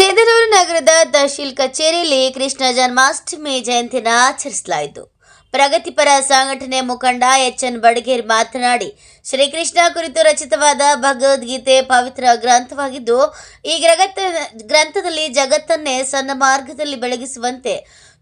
ಸಿಂಧನೂರು ನಗರದ ತಹಶೀಲ್ ಕಚೇರಿಯಲ್ಲಿ ಕೃಷ್ಣ ಜನ್ಮಾಷ್ಟಮಿ ಜಯಂತಿನ ಆಚರಿಸಲಾಯಿತು. ಪ್ರಗತಿಪರ ಸಂಘಟನೆ ಮುಖಂಡ ಎಚ್ ಎನ್ ಬಡಗೇರ್ ಮಾತನಾಡಿ, ಶ್ರೀಕೃಷ್ಣ ಕುರಿತು ರಚಿತವಾದ ಭಗವದ್ಗೀತೆ ಪವಿತ್ರ ಗ್ರಂಥವಾಗಿದ್ದು, ಈ ಗ್ರಗತ್ತ ಗ್ರಂಥದಲ್ಲಿ ಜಗತ್ತನ್ನೇ ಸಣ್ಣ ಮಾರ್ಗದಲ್ಲಿ ಬೆಳಗಿಸುವಂತೆ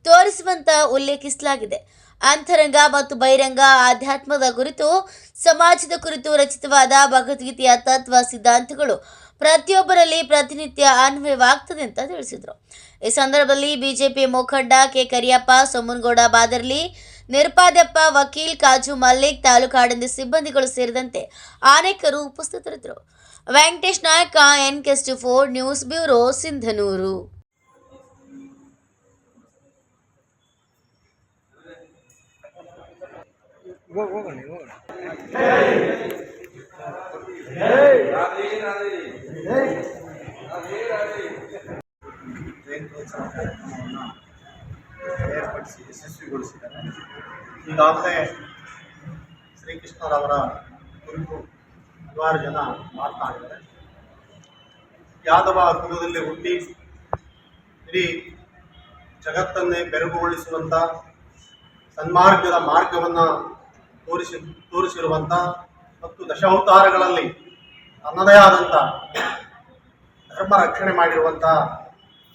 ತೋರಿಸುವಂತ ಉಲ್ಲೇಖಿಸಲಾಗಿದೆ. ಅಂತರಂಗ ಮತ್ತು ಬಹಿರಂಗ ಆಧ್ಯಾತ್ಮದ ಕುರಿತು, ಸಮಾಜದ ಕುರಿತು ರಚಿತವಾದ ಭಗವದ್ಗೀತೆಯ ತತ್ವ ಸಿದ್ಧಾಂತಗಳು ಪ್ರತಿಯೊಬ್ಬರಲ್ಲಿ ಪ್ರತಿನಿತ್ಯ ಅನ್ವಯವಾಗ್ತದೆ ಅಂತ ತಿಳಿಸಿದರು. ಈ ಸಂದರ್ಭದಲ್ಲಿ ಬಿಜೆಪಿ ಮುಖಂಡ ಕೆ. ಕರಿಯಪ್ಪ, ಸೋಮನಗೌಡ ಬಾದರ್ಲಿ, ನಿರ್ಪಾದ್ಯಪ್ಪ, ವಕೀಲ್ ಕಾಜು ಮಲ್ಲಿಕ್, ತಾಲೂಕು ಆಡಳಿತ ಸಿಬ್ಬಂದಿಗಳು ಸೇರಿದಂತೆ ಅನೇಕರು ಉಪಸ್ಥಿತರಿದ್ದರು. Venkatesh Nayka, N four news bureau, Sindhanur. ಹೋಗೋಣ ಹೋಗೋಣ ಏರ್ಪಡಿಸಿ ಯಶಸ್ವಿಗೊಳಿಸಿದ್ದಾರೆ ಈಗಾಗಲೇ ಶ್ರೀಕೃಷ್ಣರವರ ಕುರಿತು ಹಲವಾರು ಜನ ಮಾತನಾಡಿದ್ದಾರೆ ಯಾದವ ಕುಲದಲ್ಲಿ ಹುಟ್ಟಿ ಇಡೀ ಜಗತ್ತನ್ನೇ ಬೆರಗುಗೊಳಿಸುವಂಥ ಸನ್ಮಾರ್ಗದ ಮಾರ್ಗವನ್ನು ತೋರಿಸಿ ತೋರಿಸಿರುವಂಥ ಮತ್ತು ದಶಾವತಾರಗಳಲ್ಲಿ ತನ್ನದೇ ಆದಂಥ ಧರ್ಮ ರಕ್ಷಣೆ ಮಾಡಿರುವಂಥ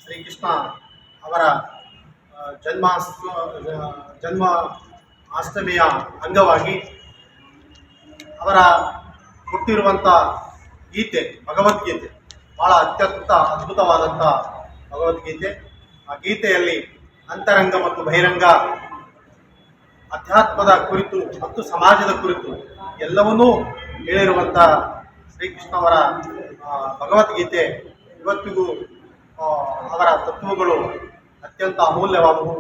ಶ್ರೀಕೃಷ್ಣ ಅವರ ಜನ್ಮಾಸ್ ಜನ್ಮ ಅಷ್ಟಮಿಯ ಅಂಗವಾಗಿ ಅವರ ಹುಟ್ಟಿರುವಂಥ ಗೀತೆ, ಭಗವದ್ಗೀತೆ, ಬಹಳ ಅತ್ಯಂತ ಅದ್ಭುತವಾದಂಥ ಭಗವದ್ಗೀತೆ. ಆ ಗೀತೆಯಲ್ಲಿ ಅಂತರಂಗ ಮತ್ತು ಬಹಿರಂಗ ಅಧ್ಯಾತ್ಮದ ಕುರಿತು ಮತ್ತು ಸಮಾಜದ ಕುರಿತು ಎಲ್ಲವನ್ನೂ ಹೇಳಿರುವಂಥ ಶ್ರೀಕೃಷ್ಣ ಅವರ ಭಗವದ್ಗೀತೆ ಇವತ್ತಿಗೂ ಅವರ ತತ್ವಗಳು ಅತ್ಯಂತ ಅಮೂಲ್ಯವಾದವು.